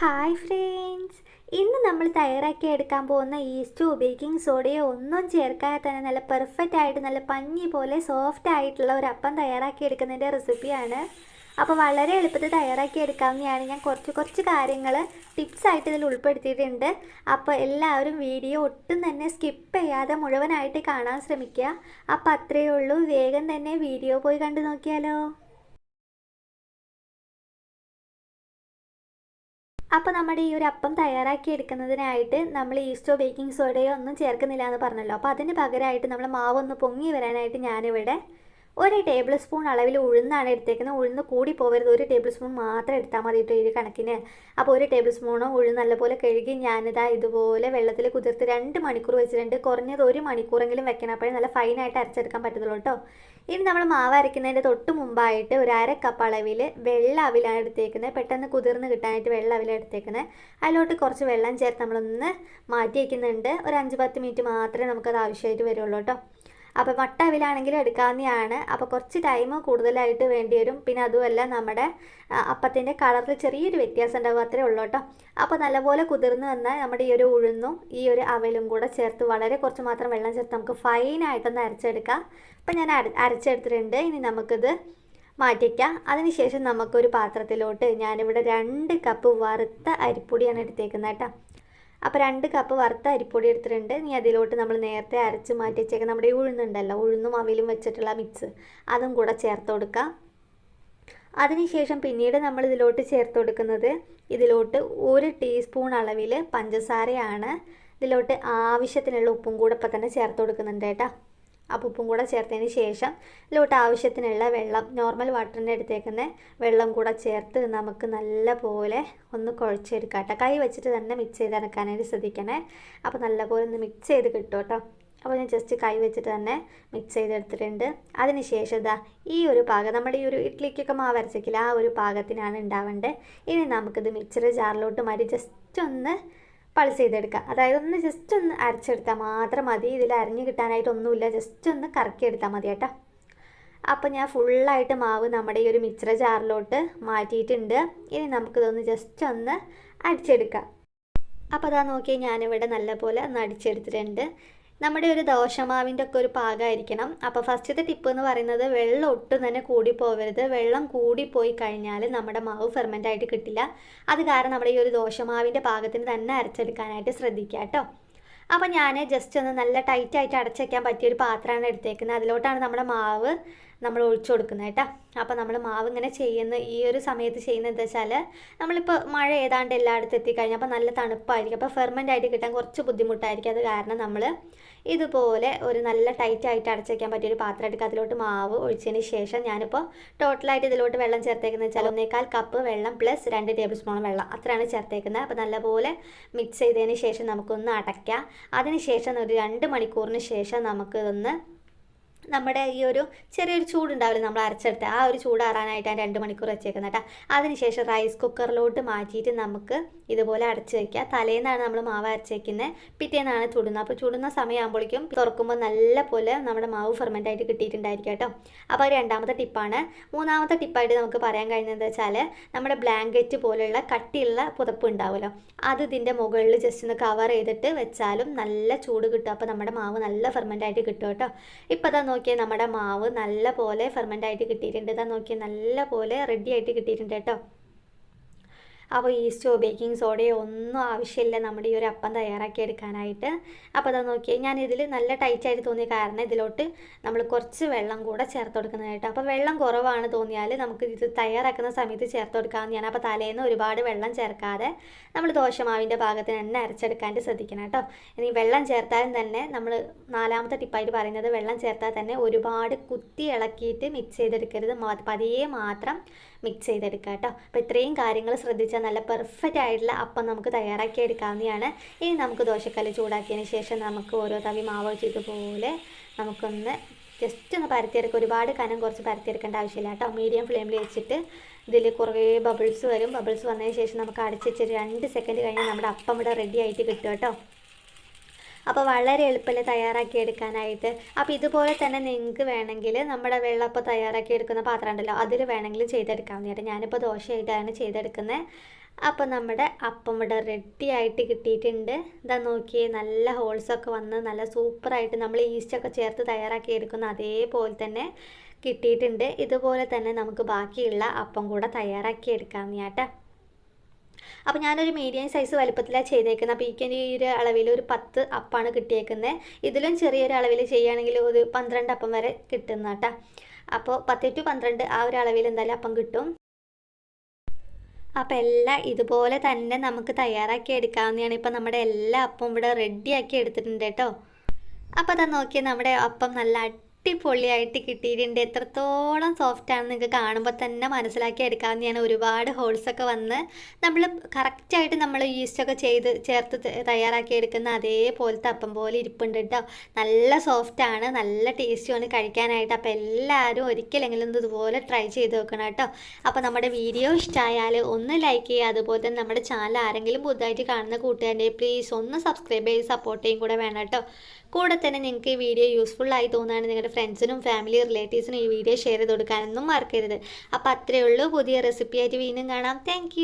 Hi friends. ഇന്ന് നമ്മൾ തയ്യാറാക്കി എടുക്കാൻ പോകുന്ന ഈസ്റ്റോ ബേക്കിംഗ് സോഡയോ ഒന്നും ചേർക്കാതെ തന്നെ നല്ല പെർഫെക്റ്റ് ആയിട്ട് നല്ല പഞ്ഞി പോലെ സോഫ്റ്റ് ആയിട്ടുള്ള ഒരു അപ്പം തയ്യാറാക്കി എടുക്കുന്നതിന്റെ റെസിപ്പിയാണ് അപ്പോൾ വളരെ എളുപ്പത്തിൽ തയ്യാറാക്കി എടുക്കാവുന്നതാണ്. ഞാൻ കുറച്ച് കുറച്ച് കാര്യങ്ങൾ ടിപ്സ് ആയിട്ട് ഇതിൽ ഉൾപ്പെടുത്തിയിട്ടുണ്ട്. അപ്പോൾ എല്ലാവരും വീഡിയോ ഒട്ടും തന്നെ സ്കിപ്പ് ചെയ്യാതെ മുഴുവനായിട്ട് കാണാൻ ശ്രമിക്കുക. അപ്പോൾ അത്രയേ ഉള്ളൂ. വേഗം തന്നെ വീഡിയോ പോയി കണ്ടു നോക്കിയാലോ. അപ്പോൾ നമ്മുടെ ഈ ഒരു അപ്പം തയ്യാറാക്കി എടുക്കുന്നതിനായിട്ട് നമ്മൾ ഈസ്റ്റോ ബേക്കിംഗ് സോഡയോ ഒന്നും ചേർക്കുന്നില്ല എന്ന് പറഞ്ഞല്ലോ. അപ്പോൾ അതിന് പകരമായിട്ട് നമ്മൾ മാവൊന്ന് പൊങ്ങി വരാനായിട്ട് ഞാനിവിടെ ഒരു ടേബിൾ സ്പൂൺ അളവിൽ ഉഴുന്നാണ് എടുത്തേക്കുന്നത്. ഉഴുന്ന് കൂടി പോകരുത് ഒരു ടേബിൾ സ്പൂൺ മാത്രം എടുത്താൽ മതി കേട്ടോ ഈ കണക്കിന്. അപ്പോൾ ഒരു ടേബിൾ സ്പൂണോ ഉഴുന്ന് നല്ലപോലെ കഴുകി ഞാനിതാ ഇതുപോലെ വെള്ളത്തിൽ കുതിർത്ത് രണ്ട് മണിക്കൂർ വെച്ചിട്ടുണ്ട് കുറഞ്ഞത് ഒരു മണിക്കൂറെങ്കിലും വെക്കണം. അപ്പോഴേ നല്ല ഫൈനായിട്ട് അരച്ചെടുക്കാൻ പറ്റത്തുള്ളൂ കേട്ടോ ഇനി നമ്മൾ മാവ് അരയ്ക്കുന്നതിന്റെ തൊട്ട് മുമ്പായിട്ട് ഒരു അര കപ്പ് അളവിൽ വെള്ള അവിലാണ് എടുത്തേക്കുന്നത്. പെട്ടെന്ന് കുതിർന്ന് കിട്ടാനായിട്ട് വെള്ള അവിലാണ് എടുത്തേക്കുന്നത്. അതിലോട്ട് കുറച്ച് വെള്ളം ചേർത്ത് നമ്മളൊന്ന് മാറ്റി വയ്ക്കുന്നുണ്ട് ഒരു അഞ്ച് പത്ത് മിനിറ്റ് മാത്രമേ നമുക്കത് ആവശ്യമായിട്ട് വരുള്ളൂ കേട്ടോ അപ്പോൾ മുട്ട അവിലാണെങ്കിലും എടുക്കാവുന്നതാണ്. അപ്പോൾ കുറച്ച് ടൈം കൂടുതലായിട്ട് വേണ്ടി വരും പിന്നെ അതുമല്ല നമ്മുടെ അപ്പത്തിന്റെ കളറിൽ ചെറിയൊരു വ്യത്യാസം ഉണ്ടാവും അത്രേ ഉള്ളൂ കേട്ടോ. അപ്പോൾ നല്ലപോലെ കുതിർന്ന് വന്നാൽ നമ്മുടെ ഈ ഒരു ഉഴുന്നും ഈ ഒരു അവലും കൂടെ ചേർത്ത് വളരെ കുറച്ച് മാത്രം വെള്ളം ചേർത്ത് നമുക്ക് ഫൈനായിട്ടൊന്ന് അരച്ചെടുക്കാം. അപ്പോൾ ഞാൻ അരച്ചെടുത്തിട്ടുണ്ട്. ഇനി നമുക്കിത് മാറ്റിക്കാം അതിനുശേഷം നമുക്കൊരു പാത്രത്തിലോട്ട് ഞാനിവിടെ രണ്ട് കപ്പ് വറുത്ത അരിപ്പൊടിയാണ് എടുത്തേക്കുന്നത് കേട്ടോ. അപ്പോൾ രണ്ട് കപ്പ് വറുത്ത അരിപ്പൊടി എടുത്തിട്ടുണ്ട്. നീ അതിലോട്ട് നമ്മൾ നേരത്തെ അരച്ച് മാറ്റി വെച്ചേക്കാം നമ്മുടെ ഉഴുന്നുണ്ടല്ലോ ഉഴുന്നും അവിലും വെച്ചിട്ടുള്ള മിക്സ് അതും കൂടെ ചേർത്ത് കൊടുക്കാം. അതിനുശേഷം പിന്നീട് നമ്മൾ ഇതിലോട്ട് ചേർത്ത് കൊടുക്കുന്നത് ഇതിലോട്ട് ഒരു ടീസ്പൂൺ അളവിൽ പഞ്ചസാരയാണ്. ഇതിലോട്ട് ആവശ്യത്തിനുള്ള ഉപ്പും കൂടെ ഇപ്പം തന്നെ ചേർത്ത് കൊടുക്കുന്നുണ്ട് കേട്ടോ. അപ്പോൾ ഉപ്പും കൂടെ ചേർത്തതിന് ശേഷം ഇതിലോട്ട് ആവശ്യത്തിനുള്ള വെള്ളം നോർമൽ വാട്ടറിന്റെ അടുത്തേക്കുന്ന വെള്ളം കൂടെ ചേർത്ത് നമുക്ക് നല്ല പോലെ ഒന്ന് കുഴച്ചെടുക്കാം കേട്ടോ കൈ വെച്ചിട്ട് തന്നെ മിക്സ് ചെയ്ത് ഇറക്കാനായിട്ട് ശ്രദ്ധിക്കണേ. അപ്പോൾ നല്ല പോലെ ഒന്ന് മിക്സ് ചെയ്ത് കിട്ടും കേട്ടോ അപ്പോൾ ഞാൻ ജസ്റ്റ് കൈ വെച്ചിട്ട് തന്നെ മിക്സ് ചെയ്തെടുത്തിട്ടുണ്ട് അതിന് ശേഷം ഇതാ ഈ ഒരു പാകം നമ്മുടെ ഈ ഒരു ഇഡ്ലിക്കൊക്കെ മാവ് അരച്ചെക്കില്ല ആ ഒരു പാകത്തിനാണ് ഉണ്ടാവേണ്ടത്. ഇനി നമുക്കിത് മിക്സർ ജാറിലോട്ട് മാറ്റി ജസ്റ്റ് ഒന്ന് പൾസ് ചെയ്തെടുക്കുക. അതായത് ഒന്ന് ജസ്റ്റ് ഒന്ന് അരച്ചെടുത്താൽ മാത്രം മതി. ഇതിൽ അരിഞ്ഞ് കിട്ടാനായിട്ടൊന്നുമില്ല ജസ്റ്റ് ഒന്ന് കറക്കി എടുത്താൽ മതി കേട്ടോ. അപ്പോൾ ഞാൻ ഫുള്ളായിട്ട് മാവ് നമ്മുടെ ഈ ഒരു മിക്സർ ജാറിലോട്ട് മാറ്റിയിട്ടുണ്ട്. ഇനി നമുക്കിതൊന്ന് ജസ്റ്റ് ഒന്ന് അടിച്ചെടുക്കാം അപ്പോൾ അതാ നോക്കി ഞാനിവിടെ നല്ലപോലെ ഒന്ന് അടിച്ചെടുത്തിട്ടുണ്ട്. നമ്മുടെ ഒരു ദോശമാവിന്റെ ഒക്കെ ഒരു പാകമായിരിക്കണം അപ്പോൾ ഫസ്റ്റത്തെ ടിപ്പ് എന്ന് പറയുന്നത് വെള്ളം ഒട്ടും തന്നെ കൂടി പോകരുത്. വെള്ളം കൂടി പോയി കഴിഞ്ഞാൽ നമ്മുടെ മാവ് ഫെർമെന്റ് ആയിട്ട് കിട്ടില്ല. അത് കാരണം നമ്മുടെ ഈ ഒരു ദോശമാവിന്റെ പാകത്തിന് തന്നെ അരച്ചെടുക്കാനായിട്ട് ശ്രദ്ധിക്കുക കേട്ടോ. അപ്പോൾ ഞാൻ ജസ്റ്റ് ഒന്ന് നല്ല ടൈറ്റായിട്ട് അടച്ചു വയ്ക്കാൻ പറ്റിയൊരു പാത്രമാണ് എടുത്തേക്കുന്നത്. അതിലോട്ടാണ് നമ്മുടെ മാവ് നമ്മൾ ഒഴിച്ചു കൊടുക്കുന്നത് കേട്ടോ. അപ്പോൾ നമ്മൾ മാവ് ഇങ്ങനെ ചെയ്യുന്ന ഈ ഒരു സമയത്ത് ചെയ്യുന്നത് എന്താ വെച്ചാൽ നമ്മളിപ്പോൾ മഴ ഏതാണ്ട് എല്ലായിടത്തും എത്തിക്കഴിഞ്ഞാൽ അപ്പോൾ നല്ല തണുപ്പായിരിക്കും. അപ്പോൾ ഫെർമെന്റ് ആയിട്ട് കിട്ടാൻ കുറച്ച് ബുദ്ധിമുട്ടായിരിക്കും. അത് കാരണം നമ്മൾ ഇതുപോലെ ഒരു നല്ല ടൈറ്റ് ആയിട്ട് അടച്ചു വയ്ക്കാൻ പറ്റിയൊരു പാത്രം എടുക്കുക അതിലോട്ട് മാവ് ഒഴിച്ചതിന് ശേഷം ഞാനിപ്പോൾ ടോട്ടലായിട്ട് ഇതിലോട്ട് വെള്ളം ചേർത്തേക്കുന്നത് വെച്ചാൽ ഒന്നേക്കാൽ കപ്പ് വെള്ളം പ്ലസ് രണ്ട് ടേബിൾ സ്പൂൺ വെള്ളം അത്രയാണ് ചേർത്തേക്കുന്നത്. അപ്പോൾ നല്ലപോലെ മിക്സ് ചെയ്തതിന് ശേഷം നമുക്കൊന്ന് അടയ്ക്കാം. അതിന് ശേഷം ഒരു രണ്ട് മണിക്കൂറിന് ശേഷം നമുക്കിതൊന്ന് നമ്മുടെ ഈ ഒരു ചെറിയൊരു ചൂടുണ്ടാവില്ല നമ്മൾ അരച്ചെടുത്ത്? ആ ഒരു ചൂടാറാനായിട്ടാണ് രണ്ട് മണിക്കൂർ വെച്ചേക്കുന്നത് കേട്ടോ അതിനുശേഷം റൈസ് കുക്കറിലോട്ട് മാറ്റിയിട്ട് നമുക്ക് ഇതുപോലെ അടച്ച് വയ്ക്കുക തലേന്നാണ് നമ്മൾ മാവ് അരച്ചേക്കുന്നത് പിറ്റേന്നാണ് ചുടുന്നത്. അപ്പോൾ ചുടുന്ന സമയമാകുമ്പോഴേക്കും തുറക്കുമ്പോൾ നല്ല പോലെ നമ്മുടെ മാവ് ഫെർമെന്റ് ആയിട്ട് കിട്ടിയിട്ടുണ്ടായിരിക്കും കേട്ടോ അപ്പോൾ രണ്ടാമത്തെ ടിപ്പാണ് മൂന്നാമത്തെ ടിപ്പായിട്ട് നമുക്ക് പറയാൻ കഴിയുന്നത് വെച്ചാൽ നമ്മുടെ ബ്ലാങ്കറ്റ് പോലെയുള്ള കട്ടിയുള്ള പുതപ്പ് ഉണ്ടാവുമല്ലോ. അത് ഇതിന്റെ മുകളിൽ ജസ്റ്റ് ഒന്ന് കവർ ചെയ്തിട്ട് വെച്ചാലും നല്ല ചൂട് കിട്ടും. അപ്പോൾ നമ്മുടെ മാവ് നല്ല ഫെർമെന്റ് ആയിട്ട് കിട്ടും കേട്ടോ ഇപ്പോൾ നോക്കിയാൽ നമ്മുടെ മാവ് നല്ല പോലെ ഫെർമെന്റ് ആയിട്ട് കിട്ടിയിട്ടുണ്ട്. ഇതാ നോക്കിയാൽ നല്ല പോലെ റെഡി ആയിട്ട് കിട്ടിയിട്ടുണ്ട് കേട്ടോ. അപ്പോൾ ഈസ്റ്റോ ബേക്കിംഗ് സോഡയോ ഒന്നും ആവശ്യമില്ല. നമ്മുടെ ഈ ഒരു അപ്പം തയ്യാറാക്കി എടുക്കാനായിട്ട്. അപ്പോൾ അതാ നോക്കിയേ ഞാൻ ഇതിൽ നല്ല ടൈറ്റായിട്ട് തോന്നിയ കാരണം ഇതിലോട്ട് നമ്മൾ കുറച്ച് വെള്ളം കൂടെ ചേർത്ത് കൊടുക്കുന്നതായിട്ട്. അപ്പോൾ വെള്ളം കുറവാണ് തോന്നിയാൽ നമുക്ക് ഇത് തയ്യാറാക്കുന്ന സമയത്ത് ചേർത്ത് കൊടുക്കാമെന്ന് ഞാൻ അപ്പോൾ തലേന്ന് ഒരുപാട് വെള്ളം ചേർക്കാതെ നമ്മൾ ദോശമാവിന്റെ ഭാഗത്തിന് തന്നെ അരച്ചെടുക്കാണ്ട് ശ്രദ്ധിക്കണം കേട്ടോ. ഇനി വെള്ളം ചേർത്താലും തന്നെ നമ്മൾ നാലാമത്തെ ടിപ്പായിട്ട് പറയുന്നത് വെള്ളം ചേർത്താൽ തന്നെ ഒരുപാട് കുത്തി ഇളക്കിയിട്ട് മിക്സ് ചെയ്തെടുക്കരുത്. പതിയെ മാത്രം മിക്സ് ചെയ്തെടുക്കുക കേട്ടോ. അപ്പോൾ ഇത്രയും കാര്യങ്ങൾ ശ്രദ്ധിച്ചാൽ നല്ല പെർഫെക്റ്റ് ആയിട്ടുള്ള അപ്പം നമുക്ക് തയ്യാറാക്കി എടുക്കാവുന്നതാണ്. ഇനി നമുക്ക് ദോശക്കല്ല് ചൂടാക്കിയതിന് ശേഷം നമുക്ക് ഓരോ തവി മാവ് വെച്ചതുപോലെ നമുക്കൊന്ന് ജസ്റ്റ് ഒന്ന് പരത്തിയെടുക്കുക ഒരുപാട് കനം കുറച്ച് പരത്തിയെടുക്കേണ്ട ആവശ്യമില്ല കേട്ടോ. മീഡിയം ഫ്ലെയിമിൽ വെച്ചിട്ട് ഇതിൽ കുറേ ബബിൾസ് വരും. ബബിൾസ് വന്നതിന് ശേഷം നമുക്ക് അടച്ചു വെച്ച് രണ്ട് സെക്കൻഡ് കഴിഞ്ഞാൽ നമ്മുടെ അപ്പം ഇവിടെ റെഡി ആയിട്ട് കിട്ടും കേട്ടോ. അപ്പോൾ വളരെ എളുപ്പത്തിൽ തയ്യാറാക്കി എടുക്കാനായിട്ട്. അപ്പോൾ ഇതുപോലെ തന്നെ നിങ്ങൾക്ക് വേണമെങ്കിൽ നമ്മുടെ വെള്ളപ്പം തയ്യാറാക്കി എടുക്കുന്ന പാത്രം ഉണ്ടല്ലോ അതിൽ വേണമെങ്കിൽ ചെയ്തെടുക്കാവുന്നതായിട്ട്. ഞാനിപ്പോൾ ദോശയായിട്ടാണ് ചെയ്തെടുക്കുന്നത് അപ്പോൾ നമ്മുടെ അപ്പം ഇവിടെ റെഡി ആയിട്ട് കിട്ടിയിട്ടുണ്ട്. ഇതാ നോക്കിയേ നല്ല ഹോൾസൊക്കെ വന്ന് നല്ല സൂപ്പറായിട്ട് നമ്മൾ ഈസ്റ്റൊക്കെ ചേർത്ത് തയ്യാറാക്കി എടുക്കുന്ന അതേപോലെ തന്നെ കിട്ടിയിട്ടുണ്ട്. ഇതുപോലെ തന്നെ നമുക്ക് ബാക്കിയുള്ള അപ്പം കൂടെ തയ്യാറാക്കി എടുക്കാം അപ്പോൾ ഞാനൊരു മീഡിയം സൈസ് വലുപ്പത്തിലാണ് ചെയ്തേക്കുന്നത് അപ്പോൾ എനിക്ക് ഈ ഒരു അളവിൽ ഒരു പത്ത് അപ്പാണ് കിട്ടിയേക്കുന്നത് ഇതിലും ചെറിയൊരു അളവിൽ ചെയ്യുകയാണെങ്കിൽ ഒരു പന്ത്രണ്ട് അപ്പം വരെ കിട്ടുന്ന കേട്ടോ അപ്പോൾ പത്ത് ടു പന്ത്രണ്ട് ആ ഒരു അളവിൽ എന്തായാലും അപ്പം കിട്ടും. അപ്പം എല്ലാം ഇതുപോലെ തന്നെ നമുക്ക് തയ്യാറാക്കി എടുക്കാവുന്നതാണ്. ഇപ്പം നമ്മുടെ എല്ലാ അപ്പം ഇവിടെ റെഡിയാക്കി എടുത്തിട്ടുണ്ട് കേട്ടോ അപ്പോൾ അതാ നോക്കിയാൽ നമ്മുടെ അപ്പം നല്ല അടിപൊളിയായിട്ട് കിട്ടിയിട്ടുണ്ട്. എത്രത്തോളം സോഫ്റ്റ് ആണെന്ന് നിങ്ങൾക്ക് കാണുമ്പോൾ തന്നെ മനസ്സിലാക്കി എടുക്കാവുന്നതാണ് ഒരുപാട് ഹോൾസൊക്കെ വന്ന് നമ്മൾ കറക്റ്റായിട്ട് നമ്മൾ ഈസ്റ്റൊക്കെ ചെയ്ത് ചേർത്ത് തയ്യാറാക്കി എടുക്കുന്ന അതേപോലത്തെ അപ്പം പോലെ ഇരിപ്പുണ്ട് കേട്ടോ നല്ല സോഫ്റ്റാണ് നല്ല ടേസ്റ്റുമാണ് കഴിക്കാനായിട്ട്. അപ്പോൾ എല്ലാവരും ഒരിക്കലെങ്കിലും ഇതുപോലെ ട്രൈ ചെയ്ത് നോക്കണം കേട്ടോ അപ്പോൾ നമ്മുടെ വീഡിയോ ഇഷ്ടമായാൽ ഒന്ന് ലൈക്ക് ചെയ്യുക. അതുപോലെ തന്നെ നമ്മുടെ ചാനൽ ആരെങ്കിലും പുതുതായിട്ട് കാണുന്ന കൂട്ടുകാരുടെ പ്ലീസ് ഒന്ന് സബ്സ്ക്രൈബ് ചെയ്ത് സപ്പോർട്ട് ചെയ്യും കൂടെ വേണം കേട്ടോ കൂടെ തന്നെ നിങ്ങൾക്ക് ഈ വീഡിയോ യൂസ്ഫുൾ ആയി തോന്നുകയാണ് നിങ്ങളുടെ ഫ്രണ്ട്സിനും ഫാമിലി റിലേറ്റീവ്സിനും ഈ വീഡിയോ ഷെയർ ചെയ്ത് കൊടുക്കാനൊന്നും മറക്കരുത്. അപ്പോൾ അത്രയേ ഉള്ളൂ. പുതിയ റെസിപ്പി ആയിട്ട് വീണ്ടും കാണാം. താങ്ക്